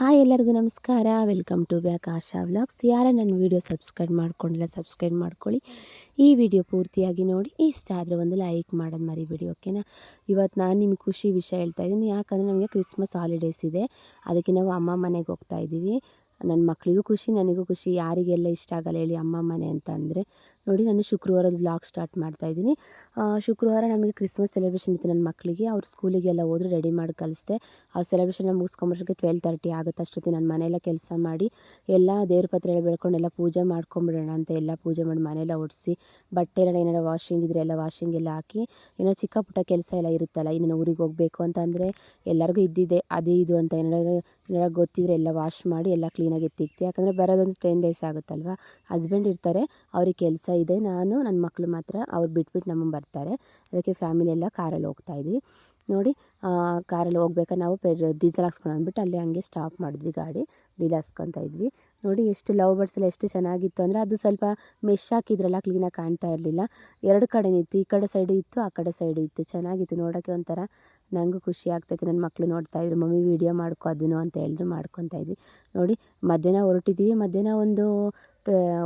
Hi ಎಲ್ಲರಿಗೂ ನಮಸ್ಕಾರ. Welcome to back Asha vlogs. ಯಾರ ನನ್ನ ವೀಡಿಯೋ ಸಬ್ಸ್ಕ್ರೈಬ್ ಮಾಡ್ಕೊಂಡಿಲ್ಲ ಸಬ್ಸ್ಕ್ರೈಬ್ ಮಾಡ್ಕೊಳ್ಳಿ. ಈ ವಿಡಿಯೋ ಪೂರ್ತಿಯಾಗಿ ನೋಡಿ. ಇಷ್ಟ ಆದರೆ ಒಂದು ಲೈಕ್ ಮಾಡೋದು ಮರಿಬೇಡಿ ಓಕೆನಾ ಇವತ್ತು ನಾನು ನಿಮ್ಗೆ ಖುಷಿ ವಿಷಯ ಹೇಳ್ತಾ ಇದ್ದೀನಿ. ಯಾಕಂದರೆ ನಮಗೆ ಕ್ರಿಸ್ಮಸ್ ಹಾಲಿಡೇಸ್ ಇದೆ. ಅದಕ್ಕೆ ನಾವು ಅಮ್ಮ ಮನೆಗೆ ಹೋಗ್ತಾ ಇದ್ದೀವಿ. ನನ್ನ ಮಕ್ಕಳಿಗೂ ಖುಷಿ, ನನಗೂ ಖುಷಿ. ಯಾರಿಗೆಲ್ಲ ಇಷ್ಟ ಆಗಲ್ಲ ಹೇಳಿ ಅಮ್ಮ, ಮನೆ ಅಂತ ಅಂದರೆ. ನೋಡಿ ನಾನು ಶುಕ್ರವಾರದ ಬ್ಲಾಗ್ ಸ್ಟಾರ್ಟ್ ಮಾಡ್ತಾ ಇದ್ದೀನಿ. ಶುಕ್ರವಾರ ನಮಗೆ ಕ್ರಿಸ್ಮಸ್ ಸೆಲೆಬ್ರೇಷನ್ ಇತ್ತು ನನ್ನ ಮಕ್ಕಳಿಗೆ ಅವ್ರ ಸ್ಕೂಲಿಗೆಲ್ಲ ಹೋದ್ರೆ ರೆಡಿ ಮಾಡಿ ಕಳಿಸ್ದೆ. ಆ ಸೆಲೆಬ್ರೇಷನ್ನ ಮುಗಿಸ್ಕೊಂಬರ್ಷಕ್ಕೆ ಟ್ವೆಲ್ ತರ್ಟಿ ಆಗುತ್ತೆ ಅಷ್ಟೊತ್ತಿ ನಾನು ಮನೆಯೆಲ್ಲ ಕೆಲಸ ಮಾಡಿ ಎಲ್ಲ ದೇವ್ರ ಪತ್ರ ಎಲ್ಲ ಪೂಜೆ ಮಾಡ್ಕೊಂಬಿಡೋಣ ಅಂತ ಎಲ್ಲ ಪೂಜೆ ಮಾಡಿ ಮನೆಯೆಲ್ಲ ಒಡಿಸಿ, ಬಟ್ಟೆ ಎಲ್ಲ ಏನಾರು ವಾಷಿಂಗ್ ಇದ್ರೆ ಎಲ್ಲ ವಾಷಿಂಗ್ ಎಲ್ಲ ಹಾಕಿ, ಏನೋ ಚಿಕ್ಕ ಪುಟ್ಟ ಕೆಲಸ ಎಲ್ಲ ಇರುತ್ತಲ್ಲ, ಇನ್ನೇನು ಊರಿಗೆ ಹೋಗಬೇಕು ಅಂತ ಅಂದರೆ ಎಲ್ಲರಿಗೂ ಇದ್ದಿದೆ. ಅದು ಇದು ಅಂತ ಏನಾರು ಏನಾರು ಗೊತ್ತಿದ್ರೆ ಎಲ್ಲ ವಾಶ್ ಮಾಡಿ ಎಲ್ಲ ಕ್ಲೀನಾಗಿ ಎತ್ತಿಕ್ತಿ ಯಾಕಂದರೆ ಬರೋದೊಂದು ಟೆನ್ ಡೇಸ್ ಆಗುತ್ತಲ್ವ? ಹಸ್ಬೆಂಡ್ ಇರ್ತಾರೆ, ಅವ್ರಿಗೆ ಕೆಲಸ ಇದೆ. ನಾನು ನನ್ನ ಮಕ್ಕಳು ಮಾತ್ರ ಅವ್ರು ಬಿಟ್ಬಿಟ್ಟು ನಮ್ಮ ಬರ್ತಾರೆ. ಅದಕ್ಕೆ ಫ್ಯಾಮಿಲಿ ಎಲ್ಲ ಕಾರಲ್ಲಿ ಹೋಗ್ತಾ ಇದ್ವಿ. ನೋಡಿ ಕಾರಲ್ಲಿ ಹೋಗ್ಬೇಕಾ ನಾವು ಪೆ ಡೀಸೆಲ್ ಹಾಕ್ಸ್ಕೊಂಡು ಅಂದ್ಬಿಟ್ಟು ಅಲ್ಲಿ ಹಂಗೆ ಸ್ಟಾಪ್ ಮಾಡಿದ್ವಿ ಗಾಡಿ ಡೀಲ್ ಹಾಕ್ಸ್ಕೊತಾ ಇದ್ವಿ. ನೋಡಿ ಎಷ್ಟು ಲವ್ ಬರ್ಡ್ಸ್ ಎಲ್ಲ ಎಷ್ಟು ಚೆನ್ನಾಗಿತ್ತು ಅಂದರೆ ಅದು ಸ್ವಲ್ಪ ಮೆಶ್ ಹಾಕಿದ್ರಲ್ಲ ಕ್ಲೀನಾಗಿ ಕಾಣ್ತಾ ಇರಲಿಲ್ಲ. ಎರಡು ಕಡೆ ಇತ್ತು, ಈ ಕಡೆ ಸೈಡು ಇತ್ತು, ಆ ಕಡೆ ಸೈಡು ಇತ್ತು. ಚೆನ್ನಾಗಿತ್ತು ನೋಡೋಕ್ಕೆ ಒಂಥರ ನನಗೂ ಖುಷಿ ಆಗ್ತೈತೆ ನನ್ನ ಮಕ್ಕಳು ನೋಡ್ತಾ ಇದ್ರು, ಮಮ್ಮಿ ವೀಡಿಯೋ ಮಾಡ್ಕೊ ಅದನ್ನು ಅಂತ ಹೇಳಿದ್ರು ಮಾಡ್ಕೊತಾ ಇದ್ವಿ. ನೋಡಿ ಮಧ್ಯಾಹ್ನ ಹೊರಟಿದ್ದೀವಿ. ಮಧ್ಯಾಹ್ನ ಒಂದು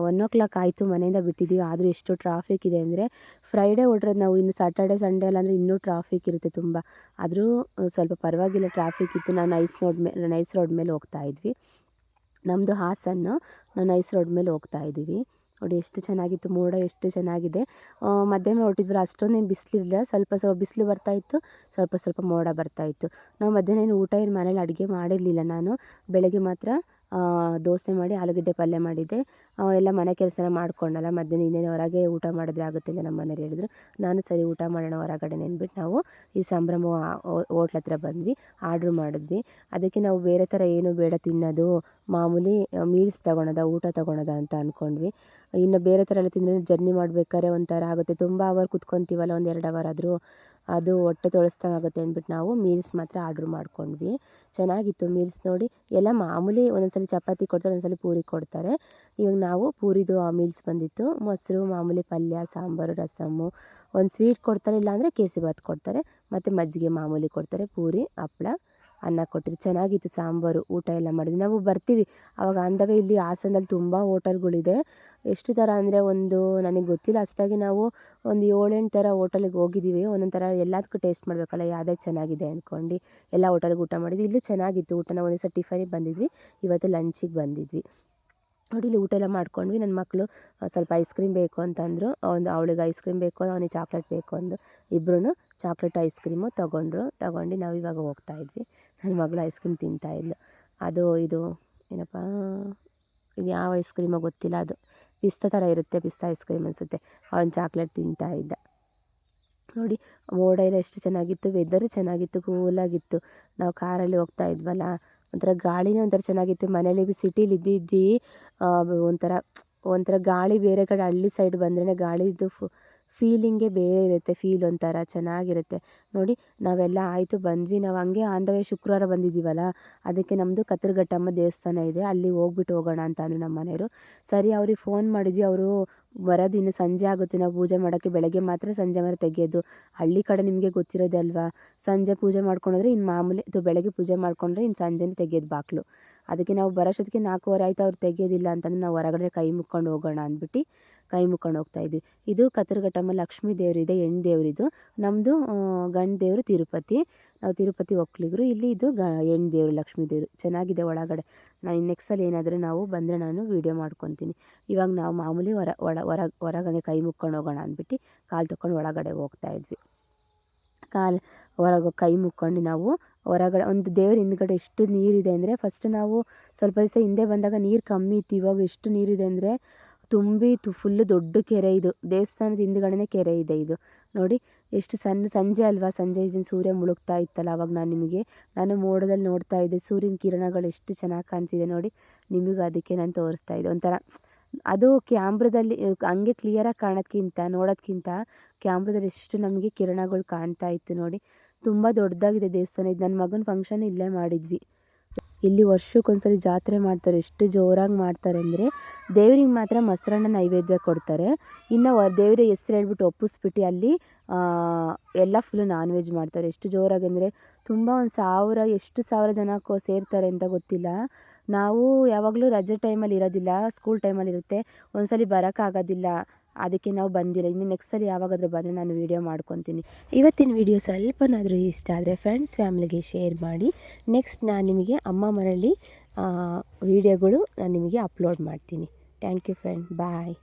ಒನ್ ಓ ಕ್ಲಾಕ್ ಆಯಿತು ಮನೆಯಿಂದ ಬಿಟ್ಟಿದ್ದೀವಿ. ಆದರೂ ಎಷ್ಟು ಟ್ರಾಫಿಕ್ ಇದೆ ಅಂದರೆ ಫ್ರೈಡೇ ಹೊರಟ್ರೆ ನಾವು ಇನ್ನು ಸಾಟರ್ಡೆ ಸಂಡೇ ಅಲ್ಲ ಅಂದರೆ ಇನ್ನೂ ಟ್ರಾಫಿಕ್ ಇರುತ್ತೆ ತುಂಬ. ಆದರೂ ಸ್ವಲ್ಪ ಪರವಾಗಿಲ್ಲ ಟ್ರಾಫಿಕ್ ಇತ್ತು. ನಾವು ನೈಸ್ ರೋಡ್ ಮೇಲೆ ನೈಸ್ ರೋಡ್ ಮೇಲೆ ಹೋಗ್ತಾ ಇದ್ವಿ. ನಮ್ಮದು ಹಾಸನ್ನು ನಾವು ನೈಸ್ ರೋಡ್ ಮೇಲೆ ಹೋಗ್ತಾ ಇದ್ದೀವಿ. ನೋಡಿ ಎಷ್ಟು ಚೆನ್ನಾಗಿತ್ತು, ಮೋಡ ಎಷ್ಟು ಚೆನ್ನಾಗಿದೆ. ಮಧ್ಯಾಹ್ನ ಹೊರಟಿದ್ರು ಅಷ್ಟೊಂದೇನು ಬಿಸಿಲಿಲ್ಲ ಸ್ವಲ್ಪ ಸ್ವಲ್ಪ ಬಿಸಿಲು ಬರ್ತಾಯಿತ್ತು ಸ್ವಲ್ಪ ಸ್ವಲ್ಪ ಮೋಡ ಬರ್ತಾಯಿತ್ತು ನಾವು ಮಧ್ಯಾಹ್ನ ಏನು ಊಟ, ಏನು ಮನೇಲಿ ಅಡುಗೆ ಮಾಡಿರಲಿಲ್ಲ ನಾನು. ಬೆಳಗ್ಗೆ ಮಾತ್ರ ದೋಸೆ ಮಾಡಿ ಆಲೂಗಡ್ಡೆ ಪಲ್ಯ ಮಾಡಿದ್ದೆ. ಎಲ್ಲ ಮನೆ ಕೆಲಸನ ಮಾಡಿಕೊಂಡಲ್ಲ, ಮಧ್ಯಾಹ್ನ ಇನ್ನೇನು ಹೊರಗೆ ಊಟ ಮಾಡಿದ್ರೆ ಆಗುತ್ತೆ ಅಂತ ನಮ್ಮ ಮನೇಲಿ ಹೇಳಿದ್ರು. ನಾನು ಸರಿ ಊಟ ಮಾಡೋಣ ಹೊರಗಡೆ ಅಂದ್ಬಿಟ್ಟು ನಾವು ಈ ಸಂಭ್ರಮ ಹೋಟ್ಲ್ ಹತ್ರ ಬಂದ್ವಿ, ಆರ್ಡ್ರ್ ಮಾಡಿದ್ವಿ. ಅದಕ್ಕೆ ನಾವು ಬೇರೆ ಥರ ಏನು ಬೇಡ ತಿನ್ನೋದು, ಮಾಮೂಲಿ ಮೀಲ್ಸ್ ತೊಗೊಳೋದ, ಊಟ ತೊಗೊಳೋದ ಅಂತ ಅಂದ್ಕೊಂಡ್ವಿ ಇನ್ನು ಬೇರೆ ಥರ ಎಲ್ಲ ತಿಂದರೆ ಜರ್ನಿ ಮಾಡಬೇಕಾದ್ರೆ ಒಂಥರ ಆಗುತ್ತೆ. ತುಂಬ ಅವರ್ ಕುತ್ಕೊತೀವಲ್ಲ ಒಂದು ಎರಡು ಅವರ್ ಆದರೂ. ಅದು ಹೊಟ್ಟೆ ತೊಳೆಸ್ದಂಗೆ ಆಗುತ್ತೆ ಅಂದ್ಬಿಟ್ಟು ನಾವು ಮೀಲ್ಸ್ ಮಾತ್ರ ಆರ್ಡ್ರ್ ಮಾಡ್ಕೊಂಡ್ವಿ. ಚೆನ್ನಾಗಿತ್ತು ಮೀಲ್ಸ್ ನೋಡಿ. ಎಲ್ಲ ಮಾಮೂಲಿ ಒಂದೊಂದು ಚಪಾತಿ ಕೊಡ್ತಾರೆ ಒಂದೊಂದು ಪೂರಿ ಕೊಡ್ತಾರೆ. ಇವಾಗ ನಾವು ಪೂರಿದು ಆ ಮೀಲ್ಸ್ ಬಂದಿತ್ತು. ಮೊಸರು, ಮಾಮೂಲಿ ಪಲ್ಯ, ಸಾಂಬಾರು ರಸಮ್ಮು ಒಂದು ಸ್ವೀಟ್ ಕೊಡ್ತಾರೆ, ಇಲ್ಲಾಂದರೆ ಕೇಸರಿಬಾತ್ ಕೊಡ್ತಾರೆ. ಮತ್ತು ಮಜ್ಜಿಗೆ ಮಾಮೂಲಿ ಕೊಡ್ತಾರೆ, ಪೂರಿ ಹಪ್ಳ ಅನ್ನ ಕೊಟ್ಟಿರಿ ಚೆನ್ನಾಗಿತ್ತು ಸಾಂಬಾರು, ಊಟ ಎಲ್ಲ ಮಾಡಿದ್ವಿ. ನಾವು ಬರ್ತೀವಿ. ಆವಾಗ ಅಂದವೇ ಇಲ್ಲಿ ಹಾಸನದಲ್ಲಿ ತುಂಬ ಹೋಟೆಲ್ಗಳಿದೆ ಎಷ್ಟು ಥರ ಅಂದರೆ ಒಂದು ನನಗೆ ಗೊತ್ತಿಲ್ಲ. ಅಷ್ಟಾಗಿ ನಾವು ಒಂದು ಏಳೆಂಟು ಥರ ಹೋಟೆಲಿಗೆ ಹೋಗಿದ್ದೀವಿ. ಒಂದೊಂದು ಥರ ಎಲ್ಲದಕ್ಕೂ ಟೇಸ್ಟ್ ಮಾಡಬೇಕಲ್ಲ, ಯಾವುದೇ ಚೆನ್ನಾಗಿದೆ ಅಂದ್ಕೊಂಡು ಎಲ್ಲ ಹೋಟೆಲ್ಗೆ ಊಟ ಮಾಡಿದ್ವಿ. ಇಲ್ಲೂ ಚೆನ್ನಾಗಿತ್ತು ಊಟ ನಾವು ಒಂದಿವ್ಸ ಟಿಫನಿಗೆ ಬಂದಿದ್ವಿ. ಇವತ್ತು ಲಂಚಿಗೆ ಬಂದಿದ್ವಿ. ನೋಡಿ, ಇಲ್ಲಿ ಊಟ ಎಲ್ಲ ಮಾಡ್ಕೊಂಡ್ವಿ. ನನ್ನ ಮಕ್ಕಳು ಸ್ವಲ್ಪ ಐಸ್ ಕ್ರೀಮ್ ಬೇಕು ಅಂತಂದರು ಒಂದು ಅವಳಿಗೆ ಐಸ್ ಕ್ರೀಮ್ ಬೇಕು, ಅವನಿಗೆ ಚಾಕ್ಲೇಟ್ ಬೇಕು ಅಂದು ಇಬ್ಬರೂ ಚಾಕ್ಲೇಟ್ ಐಸ್ ಕ್ರೀಮು ತೊಗೊಂಡ್ರು. ತೊಗೊಂಡು ನಾವು ಇವಾಗ ಹೋಗ್ತಾ ಇದ್ವಿ. ನನ್ನ ಮಗಳು ಐಸ್ ಕ್ರೀಮ್ ತಿಂತಾಯಿದ್ಲು ಅದು, ಇದು, ಏನಪ್ಪ, ಇದು ಯಾವ ಐಸ್ ಕ್ರೀಮೋ ಗೊತ್ತಿಲ್ಲ ಅದು. ಪಿಸ್ತಾ ಥರ ಇರುತ್ತೆ, ಪಿಸ್ತಾ ಐಸ್ ಕ್ರೀಮ್ ಅನಿಸುತ್ತೆ. ಅವನು ಚಾಕ್ಲೇಟ್ ಇದ್ದ. ನೋಡಿ ಮೋಡ ಎಷ್ಟು ಚೆನ್ನಾಗಿತ್ತು ವೆದರು ಚೆನ್ನಾಗಿತ್ತು ಕೂಲಾಗಿತ್ತು ನಾವು ಕಾರಲ್ಲಿ ಹೋಗ್ತಾ ಇದ್ವಲ್ಲ, ಒಂಥರ ಗಾಳಿನೇ ಒಂಥರ ಚೆನ್ನಾಗಿತ್ತು. ಮನೇಲಿ ಬಿ ಸಿಟೀಲಿ ಇದ್ದಿದ್ದು ಒಂಥರ ಒಂಥರ ಗಾಳಿ ಬೇರೆ ಕಡೆ ಹಳ್ಳಿ ಸೈಡ್ ಬಂದ್ರೆ ಗಾಳಿದು ಫು ಫೀಲಿಂಗೇ ಬೇರೆ ಇರುತ್ತೆ ಫೀಲ್ ಒಂಥರ ಚೆನ್ನಾಗಿರುತ್ತೆ. ನೋಡಿ, ನಾವೆಲ್ಲ ಆಯಿತು, ಬಂದ್ವಿ. ನಾವು ಹಂಗೆ ಆನ್ ದ ವೇ ಶುಕ್ರವಾರ ಬಂದಿದ್ದೀವಲ್ಲ, ಅದಕ್ಕೆ ನಮ್ಮದು ಕತ್ರಘಟ್ಟಮ್ಮ ದೇವಸ್ಥಾನ ಇದೆ. ಅಲ್ಲಿ ಹೋಗ್ಬಿಟ್ಟು ಹೋಗೋಣ ಅಂತ ಅಂದರು ನಮ್ಮ ಮನೆಯವರು. ಸರಿ, ಅವ್ರಿಗೆ ಫೋನ್ ಮಾಡಿದ್ವಿ. ಅವರು ಬರೋದು ಇನ್ನು ಸಂಜೆ ಆಗುತ್ತೆ. ನಾವು ಪೂಜೆ ಮಾಡೋಕ್ಕೆ ಬೆಳಗ್ಗೆ ಮಾತ್ರ ಸಂಜೆ ಮಾತ್ರ ತೆಗೆಯೋದು. ಹಳ್ಳಿ ಕಡೆ ನಿಮಗೆ ಗೊತ್ತಿರೋದೆ ಅಲ್ವಾ? ಸಂಜೆ ಪೂಜೆ ಮಾಡ್ಕೊಂಡ್ರೆ ಇನ್ನು ಮಾಮೂಲಿ, ಇದು ಬೆಳಗ್ಗೆ ಪೂಜೆ ಮಾಡಿಕೊಂಡ್ರೆ ಇನ್ನು ಸಂಜೆನೇ ತೆಗೆಯೋದು ಬಾಗಿಲು ಅದಕ್ಕೆ ನಾವು ಬರೋಷ್ಟೊತ್ತಿಗೆ ನಾಲ್ಕೂವರೆ ಆಯಿತು, ಅವ್ರು ತೆಗೆಯೋದಿಲ್ಲ ಅಂತಂದ್ರೆ ನಾವು ಹೊರಗಡೆ ಕೈ ಮುಕ್ಕೊಂಡು ಹೋಗೋಣ ಅಂದ್ಬಿಟ್ಟು ಕೈ ಮುಕ್ಕೊಂಡು ಹೋಗ್ತಾ ಇದ್ವಿ. ಇದು ಕತ್ತರಘಟ್ಟಮ್ಮ ಲಕ್ಷ್ಮೀ ದೇವರಿದೆ ಹೆಣ್ಣು ದೇವರಿದು. ನಮ್ಮದು ಗಂಡು ದೇವರು ತಿರುಪತಿ. ನಾವು ತಿರುಪತಿ ಒಕ್ಕಲಿಗರು. ಇಲ್ಲಿ ಇದು ಗ ಹೆಣ್ಣು ದೇವರು, ಲಕ್ಷ್ಮೀ ದೇವರು. ಚೆನ್ನಾಗಿದೆ ಒಳಗಡೆ. ನಾನು ನೆಕ್ಸ್ಟ್ ಸಲ ಏನಾದರೂ ನಾವು ಬಂದರೆ ನಾನು ವೀಡಿಯೋ ಮಾಡ್ಕೊತೀನಿ. ಇವಾಗ ನಾವು ಮಾಮೂಲಿ ಹೊರ ಒಳ ಹೊರ ಹೊರಗಡೆ ಕೈ ಮುಕ್ಕೊಂಡು ಹೋಗೋಣ ಅಂದ್ಬಿಟ್ಟು ಕಾಲು ತೊಕೊಂಡು ಒಳಗಡೆ ಹೋಗ್ತಾ ಇದ್ವಿ. ಕಾಲು, ಹೊರಗೆ ಕೈ ಮುಕ್ಕೊಂಡು ನಾವು ಹೊರಗಡೆ, ಒಂದು ದೇವ್ರ ಹಿಂದ್ಗಡೆ ಎಷ್ಟು ನೀರಿದೆ ಅಂದರೆ ಫಸ್ಟ್ ನಾವು ಸ್ವಲ್ಪ ದಿವಸ ಹಿಂದೆ ಬಂದಾಗ ನೀರು ಕಮ್ಮಿ ಇತ್ತು. ಇವಾಗ ಎಷ್ಟು ನೀರಿದೆ ಅಂದರೆ ತುಂಬಿ ಫುಲ್ಲು ದೊಡ್ಡ ಕೆರೆ ಇದು. ದೇವಸ್ಥಾನದ ಹಿಂದುಗಡೆನೇ ಕೆರೆ ಇದೆ ಇದು. ನೋಡಿ, ಎಷ್ಟು ಸಣ್ಣ ಸಂಜೆ ಅಲ್ವಾ? ಸಂಜೆ ಸೂರ್ಯ ಮುಳುಗ್ತಾ ಇತ್ತಲ್ಲ, ಅವಾಗ ನಾನು ನಿಮಗೆ. ನಾನು ಮೋಡದಲ್ಲಿ ನೋಡ್ತಾ ಇದ್ದೆ. ಸೂರ್ಯನ ಕಿರಣಗಳು ಎಷ್ಟು ಚೆನ್ನಾಗಿ ಕಾಣ್ತಿದೆ ನೋಡಿ. ನಿಮಗೂ ಅದಕ್ಕೆ ನಾನು ತೋರಿಸ್ತಾ ಇದ್ದೆ. ಒಂಥರ ಅದು ಕ್ಯಾಮ್ರದಲ್ಲಿ, ಹಂಗೆ ಕ್ಲಿಯರಾಗಿ ಕಾಣೋದ್ಕಿಂತ, ನೋಡೋದ್ಕಿಂತ ಕ್ಯಾಮ್ರದಲ್ಲಿ ಎಷ್ಟು ನಮಗೆ ಕಿರಣಗಳು ಕಾಣ್ತಾ ಇತ್ತು ನೋಡಿ. ತುಂಬ ದೊಡ್ಡದಾಗಿದೆ ದೇವಸ್ಥಾನ. ಇದು ನನ್ನ ಮಗನ ಫಂಕ್ಷನ್ ಇಲ್ಲೇ ಮಾಡಿದ್ವಿ. ಇಲ್ಲಿ ವರ್ಷಕ್ಕೊಂದ್ಸಲ ಜಾತ್ರೆ ಮಾಡ್ತಾರೆ, ಎಷ್ಟು ಜೋರಾಗಿ ಮಾಡ್ತಾರೆ ಅಂದರೆ ದೇವ್ರಿಗೆ ಮಾತ್ರ ಮೊಸರನ್ನ ನೈವೇದ್ಯ ಕೊಡ್ತಾರೆ. ಇನ್ನು ದೇವರ ಹೆಸ್ರು ಹೇಳ್ಬಿಟ್ಟು ಒಪ್ಪಿಸ್ಬಿಟ್ಟು ಅಲ್ಲಿ ಎಲ್ಲ ಫುಲ್ಲು ನಾನ್ ವೆಜ್ ಮಾಡ್ತಾರೆ. ಎಷ್ಟು ಜೋರಾಗಿ ಅಂದರೆ ತುಂಬ ಒಂದು ಸಾವಿರ, ಎಷ್ಟು ಸಾವಿರ ಜನ ಕೋ ಸೇರ್ತಾರೆ ಅಂತ ಗೊತ್ತಿಲ್ಲ. ನಾವು ಯಾವಾಗಲೂ ರಜೆ ಟೈಮಲ್ಲಿ ಇರೋದಿಲ್ಲ ಸ್ಕೂಲ್ ಟೈಮಲ್ಲಿ ಇರುತ್ತೆ. ಒಂದ್ಸಲಿ ಬರೋಕ್ಕಾಗೋದಿಲ್ಲ ಅದಕ್ಕೆ ನಾವು ಬಂದಿಲ್ಲ. ಇನ್ನು ನೆಕ್ಸ್ಟ್ ಸಲ ಯಾವಾಗಾದರೂ ಬಂದರೆ ನಾನು ವೀಡಿಯೋ ಮಾಡ್ಕೊತೀನಿ. ಇವತ್ತಿನ ವಿಡಿಯೋ ಸ್ವಲ್ಪನಾದರೂ ಇಷ್ಟ ಆದರೆ ಫ್ರೆಂಡ್ಸ್ ಫ್ಯಾಮ್ಲಿಗೆ ಶೇರ್ ಮಾಡಿ. ನೆಕ್ಸ್ಟ್ ನಾನು ನಿಮಗೆ ಅಮ್ಮ ಮನೆಯಲ್ಲಿ ವೀಡಿಯೋಗಳು ನಾನು ನಿಮಗೆ ಅಪ್ಲೋಡ್ ಮಾಡ್ತೀನಿ. Thank you friend bye